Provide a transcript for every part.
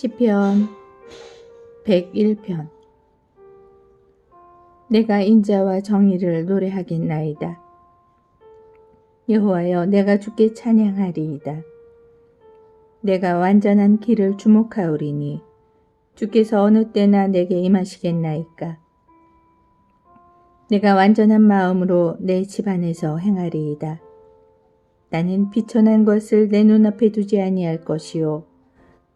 시편 101편 내가 인자와 정의를 노래하겠나이다. 여호와여 내가 주께 찬양하리이다. 내가 완전한 길을 주목하오리니 주께서 어느 때나 내게 임하시겠나이까. 내가 완전한 마음으로 내 집안에서 행하리이다. 나는 비천한 것을 내 눈앞에 두지 아니할 것이요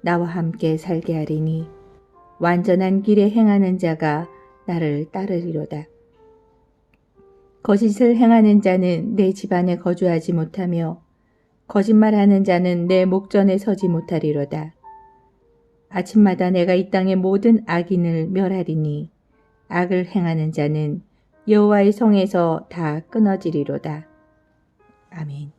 나와 함께 살게 하리니 완전한 길에 행하는 자가 나를 따르리로다. 거짓을 행하는 자는 내 집안에 거주하지 못하며 거짓말하는 자는 내 목전에 서지 못하리로다. 아침마다 내가 이 땅의 모든 악인을 멸하리니 악을 행하는 자는 여호와의 성에서 다 끊어지리로다. 아멘.